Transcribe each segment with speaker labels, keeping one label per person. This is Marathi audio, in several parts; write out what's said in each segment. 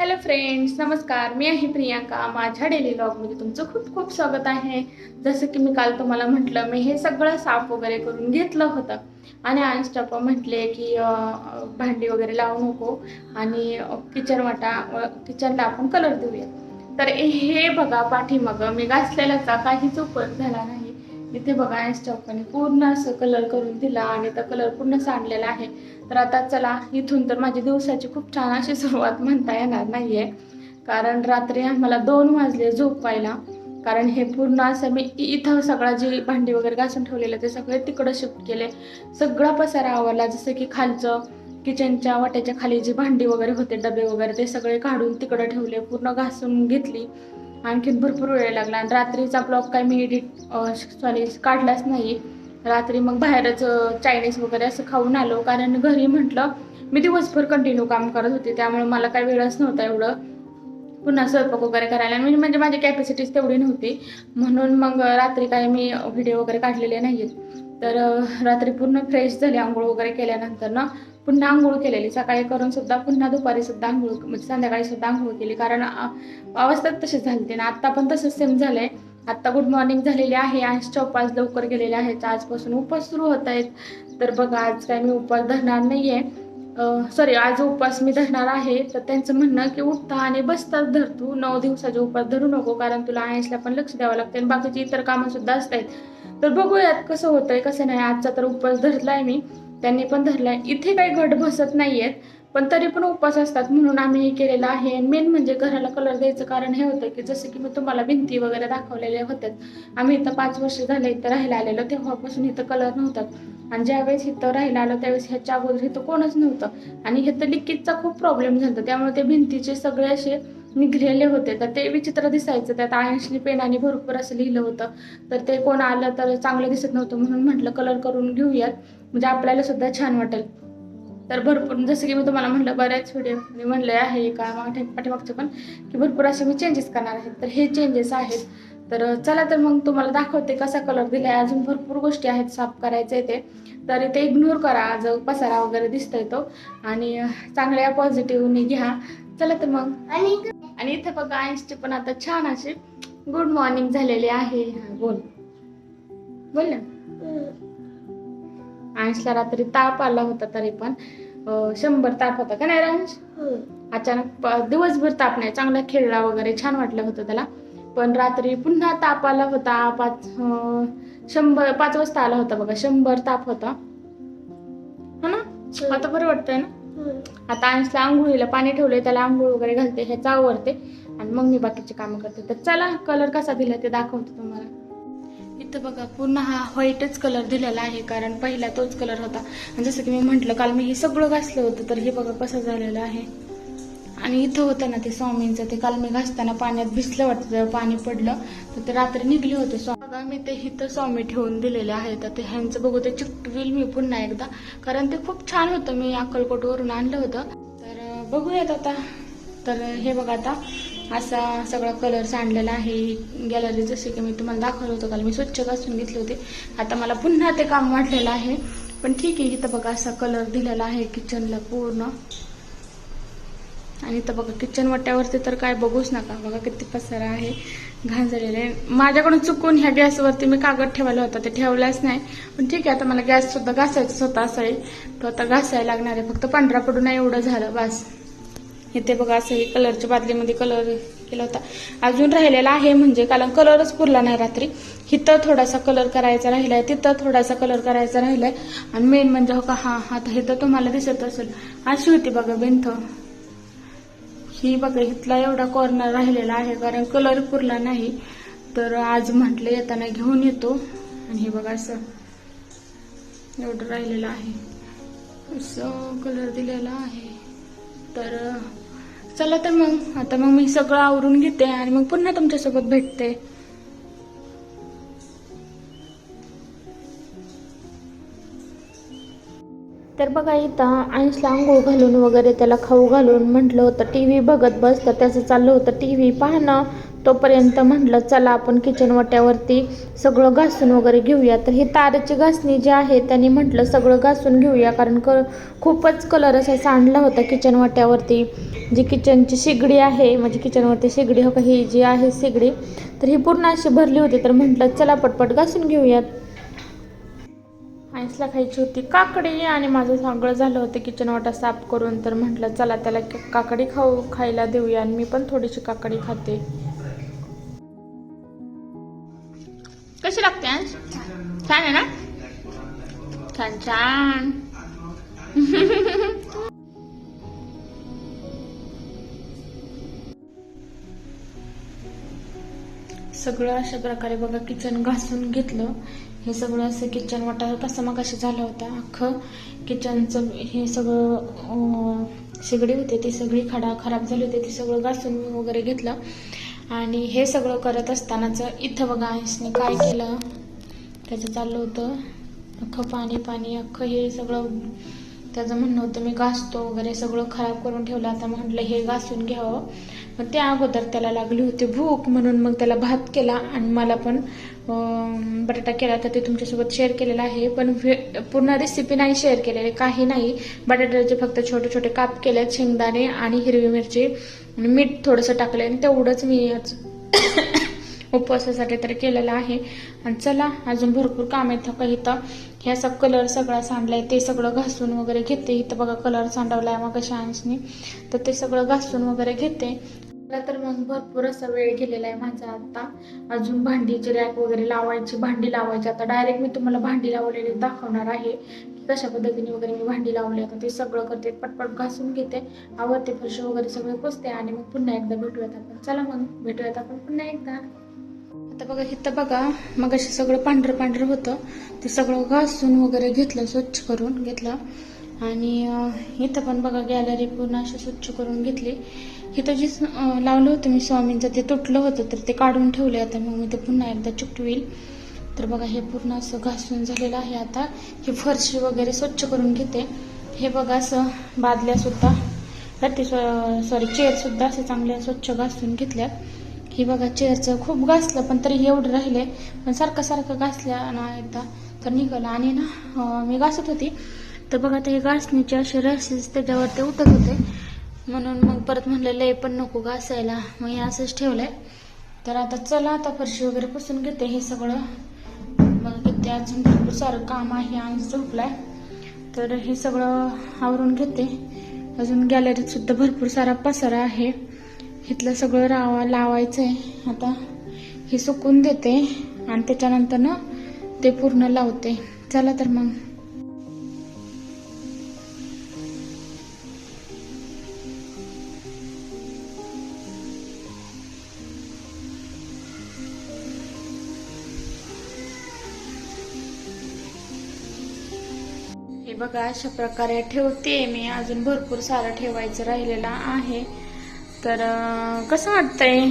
Speaker 1: हॅलो फ्रेंड्स नमस्कार. मी आहे प्रियांका. माझ्या डेली ब्लॉगमध्ये तुमचं खूप खूप स्वागत आहे. जसं की मी काल तुम्हाला म्हटलं मी हे सगळं साफ वगैरे करून घेतलं होतं. आणि आज टप्पा म्हटले की भांडी वगैरे लावू नको आणि किचन वाटा किचनला आपण कलर देऊया. तर हे बघा पाठीमागं. मी घासलेल्याचा काहीच उपयोग झाला नाही. इथे बघा इंस्टॉपने पूर्ण असं कलर करून दिला आणि तो कलर पूर्ण सांडलेला आहे. तर आता चला इथून तर माझी दिवसाची खूप छान अशी सुरुवात म्हणता येणार नाहीये. कारण रात्री आम्हाला दोन वाजले झोपायला. कारण हे पूर्ण असं मी इथं सगळं जे भांडी वगैरे घासून ठेवलेलं ते सगळे तिकडं शिफ्ट केले. सगळा पसारा आवरला जसं की खालचं किचनच्या वाट्याच्या खाली जी भांडी वगैरे होते डबे वगैरे ते सगळे काढून तिकडं ठेवले पूर्ण घासून घेतली. आणखीन भरपूर वेळ लागला. आणि रात्रीचा ब्लॉग काय मी एडिट सॉरी काढलाच नाही. रात्री मग बाहेरच चायनीज वगैरे असं खाऊन आलो. कारण घरी म्हटलं मी दिवसभर कंटिन्यू काम करत होते. त्यामुळे मला काही वेळच नव्हता एवढं. पुन्हा स्वयंपाक वगैरे करायला. म्हणजे म्हणजे माझी कॅपॅसिटीच तेवढी नव्हती. म्हणून मग रात्री काय मी व्हिडिओ वगैरे काढलेले नाही आहेत तर रात्री पूर्ण फ्रेश झाले आंघोळ वगैरे केल्यानंतर ना पुन्हा आंघोळ केलेली. सकाळी करून सुद्धा पुन्हा दुपारी सुद्धा आंघोळ म्हणजे संध्याकाळी सुद्धा आंघोळ केली. कारण अवस्था तशीच झाली ना आत्ता पण तसंच सेम झालंय. आत्ता गुड मॉर्निंग झालेली आहे. आज चौप लवकर गेलेले आहेत. आजपासून उपवास सुरू होत आहेत. तर बघा आज काय मी उपवास धरणार नाहीये. सॉरी आज उपवास मी धरणार आहे. तर त्यांचं म्हणणं की उठता आणि बसताच धर तू. नऊ दिवसाचे उपवास धरू नको. कारण तुला आयसला पण लक्ष द्यावं लागतं. आणि बाकीची इतर कामं सुद्धा असतात तर बघूयात कसं होतंय कसं नाही. आजचा तर उपवास धरलाय मी. त्यांनी पण धरलाय. इथे काही घट बसत नाहीयेत पण तरी पण उपवास असतात म्हणून आम्ही हे केलेलं आहे. मेन म्हणजे घराला कलर द्यायचं कारण हे होतं की जसं की मी तुम्हाला भिंती वगैरे दाखवलेल्या होत्या आम्ही इथं पाच वर्ष झालं इथं राहायला आलेलो तेव्हापासून इथं कलर नव्हतात आणि ज्यावेळेस इथं राहायला आलो त्यावेळेस ह्याच्या अगोदर इथं कोणच नव्हतं. आणि इथं लिकेजचा खूप प्रॉब्लेम झाला त्यामुळे ते भिंतीचे सगळे असे निघलेले होते. तर ते विचित्र दिसायचं. त्यात आयन्सनी पेनाने भरपूर असं लिहिलं होतं. तर ते कोण आलं तर चांगलं दिसत नव्हतं म्हणून म्हटलं कलर करून घेऊयात. म्हणजे आपल्याला सुद्धा छान वाटेल. तर भरपूर जसं की मी तुम्हाला म्हटलं बऱ्याच व्हिडिओ मी म्हणले आहे का मागे पाठीमागचे पण की भरपूर असे मी चेंजेस करणार आहेत. तर हे चेंजेस आहेत. तर चला तर मग तुम्हाला दाखवते कसा कलर दिलाय. अजून भरपूर गोष्टी आहेत साफ करायचे ते. तर ते इग्नोर करा. जो पसारा वगैरे दिसतोय तो. आणि चांगल्या पॉझिटिव्हनी घ्या. चला तर मग.
Speaker 2: आणि
Speaker 1: इथे बघा आईन्सची पण आता छान अशी गुड मॉर्निंग झालेली आहे. बोल. बोल ना. आंशला रात्री ताप आला होता तरी पण शंभर ताप होता का नाही अंश अचानक प- दिवसभर ताप नाही. चांगला खेळला वगैरे छान वाटलं होतं त्याला. पण रात्री पुन्हा ताप आला होता. पाच शंभर पाच वाजता आला होता बघा. शंभर ताप होता. हो ना? आता बरं वाटतंय ना? आता अंशला आंघोळीला पाणी ठेवलंय त्याला आंघोळ वगैरे घालते. ह्याचा आवरते. आणि मग मी बाकीचे कामं करते. तर चला कलर कसा दिला ते दाखवते तुम्हाला. इथं बघा पूर्ण हा व्हाईटच कलर दिलेला आहे कारण पहिला तोच कलर होता. जसं की मी म्हटलं काल मी हे सगळं घासलं होतं तर हे बघा कसं झालेलं आहे. आणि इथं होतं ना ते स्वामींचं ते काल मी घासताना पाण्यात भिजलं वाटतं पाणी पडलं तर ते रात्री निघले होते स्वामी बघा मी ते इथं स्वामी ठेवून दिलेले आहे तर ते ह्यांचं बघू ते चिकटवील मी पुन्हा एकदा कारण ते खूप छान होतं. मी अक्कलकोटवरून आणलं होतं. तर बघूयात आता. तर हे बघा आता. असा सगळा कलर सांडलेला आहे. गॅलरी जसे की मी तुम्हाला दाखवलं होतं काल. मी स्वच्छ घासून घेतले होते. आता मला पुन्हा ते काम वाटलेलं आहे. पण ठीक आहे इथं बघा असा कलर दिलेला आहे किचनला पूर्ण. आणि इथं बघा किचन वट्ट्यावरती तर काय बघूच नका. बघा किती पसारा आहे. घाण आहे. माझ्याकडून चुकून ह्या गॅसवरती मी कागद ठेवायला होता. ते ठेवलाच नाही. पण ठीक आहे आता मला गॅस सुद्धा घासायचाच होता असं आहे तो आता घासायला लागणार आहे. फक्त पांढरा पडून नाही एवढं झालं बस. इथे बघा असं हे कलरच्या बादलीमध्ये कलर केला होता. अजून राहिलेला आहे म्हणजे कारण कलरच पुरला नाही रात्री. इथं थोडासा कलर करायचा राहिलाय तिथं थोडासा कलर करायचा राहिलाय. आणि मेन म्हणजे हो का हा आता इथं तुम्हाला दिसत असेल. अशी होती बघा भिंत. ही बघा इथला एवढा कॉर्नर राहिलेला आहे कारण कलर पुरला नाही. तर आज म्हटलं येताना घेऊन येतो. आणि हे बघा असं एवढं राहिलेलं आहे. असं कलर दिलेला आहे. तर चला तर मग. आता मग मी सगळं आवरून घेते आणि मग पुन्हा तुमच्यासोबत भेटते. तर बघा इथं अंशला आंघोळ घालून वगैरे त्याला खाऊ घालून म्हटलं होतं. टी व्ही बघत बस तर त्याचं चाललं होतं. टी व्ही पाहणं. तोपर्यंत म्हटलं चला आपण किचन वाट्यावरती सगळं घासून वगैरे घेऊया. तर ही तारेची घासणी जी आहे त्यांनी म्हटलं सगळं घासून घेऊया. कारण क खूपच कलर असा सांडला होता किचन वाट्यावरती. जी किचनची शेगडी आहे म्हणजे किचनवरती शेगडी हो का ही जी आहे शेगडी तर ही पूर्ण अशी भरली होती. तर म्हटलं चला पटपट घासून घेऊयात. आईसला खायची होती काकडी आणि माझं सगळं झालं होतं किचन वाटा साफ करून. तर म्हटलं चला त्याला काकडी खाऊ खायला देऊया आणि मी पण थोडीशी काकडी खाते. कशी लागते आज छान आहे ना? छान छान. सगळं अशा प्रकारे बघा किचन घासून घेतलं. हे सगळं असं किचन वाटा कसं मग असे झालं होतं. अख्खं किचनचं हे सगळं अं, शेगडी होते ती सगळी खडा खराब झाली होती ती सगळं घासून वगैरे घेतलं. आणि हे सगळं करत असतानाच इथं बघा आईसने काय केलं? त्याचं चाललं होतं. अख्खं पाणी पाणी अख्खं हे सगळं त्याचं म्हणणं होतं मी घासतो वगैरे सगळं खराब करून ठेवलं. आता म्हटलं हे घासून घ्यावं. मग त्या अगोदर त्याला लागली होती भूक म्हणून मग त्याला भात केला आणि मला पण बटाटा केला. तर ते तुमच्यासोबत शेअर केलेला आहे. पण पूर्ण रेसिपी नाही शेअर केलेली काही नाही. बटाट्याचे फक्त छोटे छोटे काप केले शेंगदाणे आणि हिरवी मिरची आणि मीठ थोडंसं टाकलं आणि तेवढंच मी आज उपवासासाठी तर केलेलं आहे. आणि चला अजून भरपूर काम आहेत का इथं. ह्या सब कलर सगळा सांडलाय. ते सगळं घासून वगैरे घेते. इथं बघा कलर सांडवलाय मग कशा अंशनी तर ते सगळं घासून वगैरे घेते. मला तर मग भरपूर असा वेळ गेलेला आहे माझा आता. अजून भांडीची रॅक वगैरे लावायची. भांडी लावायची. आता डायरेक्ट मी तुम्हाला भांडी लावलेली दाखवणार आहे. की कशा पद्धतीने वगैरे मी भांडी लावली आता ते सगळं करते. पटपट घासून घेते. आवडते फरशी वगैरे सगळे पुसते आणि मग पुन्हा एकदा भेटूयात आपण. चला मग भेटूयात आपण पुन्हा एकदा. आता बघा इथं बघा मग असे सगळं पांढरं पांढरं होतं. ते सगळं घासून वगैरे घेतलं स्वच्छ करून घेतलं. आणि इथं पण बघा गॅलरी पूर्ण अशी स्वच्छ करून घेतली. इथं जे लावलं होतं मी स्वामींचं ते तुटलं होतं तर ते काढून ठेवले आता मग मी ते पुन्हा एकदा चिकटवील तर बघा हे पूर्ण असं घासून झालेलं आहे आता. ही फरशी वगैरे स्वच्छ करून घेते. हे बघा असं बादल्या सुद्धा ते सॉरी चेअर सुद्धा असे चांगल्या स्वच्छ घासून घेतल्यात. की बघा चेअरचं खूप घासलं पण तरी एवढं राहिले. पण सारखं सारखं घासल्या ना एकदा तर निघालं. आणि ना मी घासत होती. तर बघा ते घासणीचे असे रसेस त्याच्यावर ते उठत होते. म्हणून मग परत म्हणलं लय पण नको घासायला. मग हे असंच ठेवलंय. तर आता चला आता फरशी वगैरे पुसून घेते हे सगळं. मग किती अजून भरपूर सारं काम आहे आणि झोपलाय. तर हे सगळं आवरून घेते. अजून गॅलरीत सुद्धा भरपूर सारा पसारा आहे. इथलं सगळं रावा लावायचं आहे आता हे सुकून देते आणि त्याच्यानंतर ना ते पूर्ण लावते. चला तर मग. हे बघा अशा प्रकारे ठेवते मी. अजून भरपूर सारं ठेवायचं राहिलेलं आहे. तर कसं वाटतंय?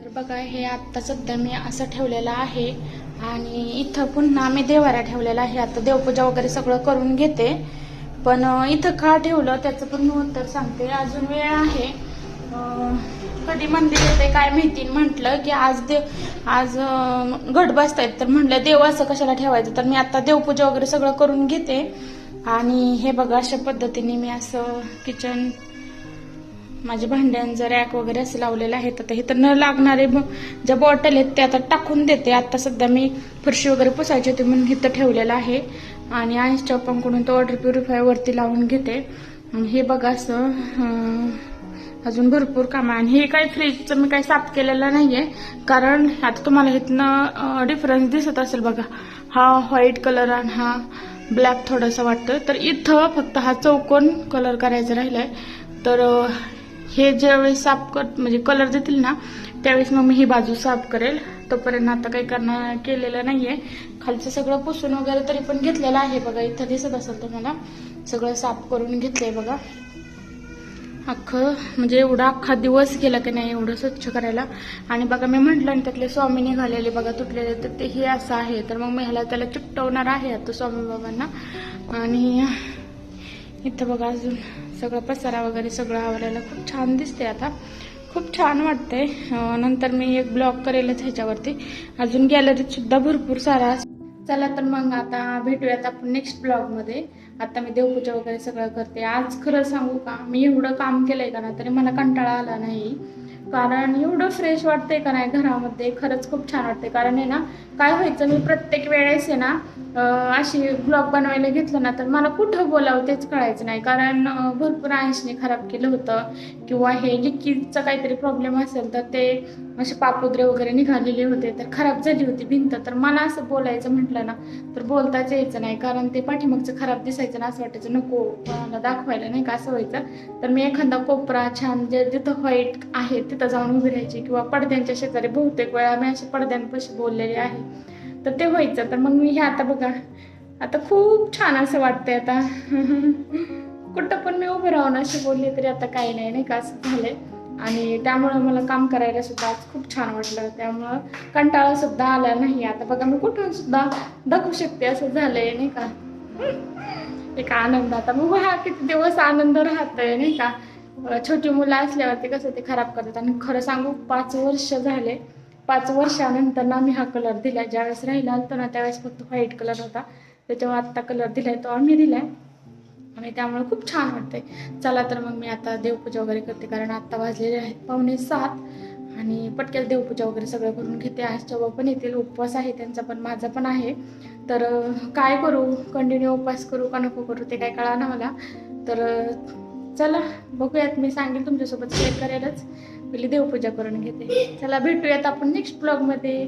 Speaker 1: तर बघा हे आत्ता सध्या मी असं ठेवलेलं आहे आणि इथं पुन्हा मी देवारा ठेवलेला आहे. आता देवपूजा वगैरे सगळं करून घेते. पण इथं का ठेवलं त्याचं पण मी उत्तर सांगते. अजून वेळ आहे. अं, कधी मंदिर येते काय माहिती. म्हटलं की आज देव आज घट बसतायत. तर म्हटलं देव असं कशाला ठेवायचं? तर मी आता देवपूजा वगैरे सगळं करून घेते. आणि हे बघा अशा पद्धतीने मी असं किचन माझ्या भांड्यांचं रॅक वगैरे असं लावलेलं आहे. तर इथं न लागणारे ज्या बॉटल आहेत ते आता टाकून देते. आता सध्या मी फरशी वगैरे पुसायची होती म्हणून इथं ठेवलेलं आहे. आणि आईस चॉपांकडून तो वॉटर प्युरिफाय वरती लावून घेते. आणि हे बघा असं अजून भरपूर काम आहे. आणि हे काही फ्रीजचं मी काही साफ केलेलं नाहीये. कारण आता तुम्हाला इथनं डिफरन्स दिसत असेल बघा. हा व्हाईट कलर आणि हा ब्लॅक थोडासा वाटतं तर इथं फक्त हा चौकोन कलर करायचा राहिलाय. तर हे ज्यावेळेस साफ कर म्हणजे कलर देतील ना त्यावेळेस मग मी ही बाजू साफ करेल. तोपर्यंत आता काही करणार केलेलं नाहीये. खालचं सगळं पुसून वगैरे तरी पण घेतलेलं आहे बघा. इथं दिसत असेल तुम्हाला. सगळं साफ करून घेतलंय बघा. अख्खं म्हणजे एवढा अख्खा दिवस गेला की नाही एवढं स्वच्छ करायला. आणि बघा मी म्हटलं आणि त्यातले स्वामी निघालेले बघा तुटलेले तर ते हे असं आहे. तर मग मी ह्याला त्याला चिपटवणार आहे आता स्वामी बाबांना. आणि इथं बघा अजून सगळं पसारा वगैरे सगळं आवरायला खूप छान दिसते आता. खूप छान वाटते नंतर मी एक ब्लॉग करेलच ह्याच्यावरती. अजून गॅलरीत सुद्धा भरपूर सारा चला तर मग आता भेटूयात आपण नेक्स्ट ब्लॉगमध्ये आता मी देवपूजा वगैरे सगळं करते. आज खरं सांगू का? मी एवढं काम केलंय का ना तरी मला कंटाळा आला नाही. कारण एवढं फ्रेश वाटतंय का नाही घरामध्ये? खरंच खूप छान वाटते कारण आहे ना काय व्हायचं मी प्रत्येक वेळेस आहे ना अशी ब्लॉग बनवायला घेतलं ना तर मला कुठं बोलावं तेच कळायचं नाही. कारण भरपूर आयुषने खराब केलं होतं. किंवा हे लिकीजचं काहीतरी प्रॉब्लेम असेल तर ते असे पापुद्रे वगैरे निघालेले होते तर खराब झाली होती भिंत. तर मला असं बोलायचं म्हटलं ना तर बोलताच यायचं नाही. कारण ते पाठीमागचं खराब दिसायचं ना असं वाटायचं नको कोणाला दाखवायला नाही का? असं व्हायचं. तर मी एखादा कोपरा छान जे जिथं व्हाईट आहे तिथं जाऊन उभी राहायची किंवा पडद्यांच्या शेजारी बहुतेक वेळा मी असे पडद्यांपाशी बोललेले आहे. तर ते व्हायचं. तर मग मी हे आता बघा. आता खूप छान असं वाटतंय आता. कुठं पण मी उभे राहून अशी बोलली तरी आता काही नाही नाही का? असं झालंय. आणि त्यामुळं मला काम करायला सुद्धा आज खूप छान वाटलं. त्यामुळं कंटाळा सुद्धा आला नाही. आता बघा मी कुठून सुद्धा दाखवू शकते असं झालंय नाही का? एक आनंद. आता मग हा किती दिवस आनंद राहतोय नाही का? छोटी मुलं असल्यावरती कसं ते खराब करतात. आणि खरं सांगू पाच वर्ष झाले पाच वर्षानंतर ना मी हा कलर दिला ज्यावेळेस राहिला होता ना त्यावेळेस फक्त व्हाईट कलर होता. त्याच्यावर आत्ता कलर दिलाय तो आम्ही दिलाय. आणि त्यामुळे खूप छान वाटतंय. चला तर मग मी आता देवपूजा वगैरे करते कारण आत्ता वाजलेले आहेत पावणे सात. आणि पटक्याला देवपूजा वगैरे सगळं करून घेते. आजच्या पण येतील उपवास आहे त्यांचा पण माझा पण आहे. तर काय करू? कंटिन्यू उपवास करू का नको करू? ते काय कळा ना मला. तर चला बघूयात. मी सांगेल तुमच्यासोबत शेअर करायलाच. पहिली देवपूजा करून घेते. चला भेटूयात आपण नेक्स्ट ब्लॉगमध्ये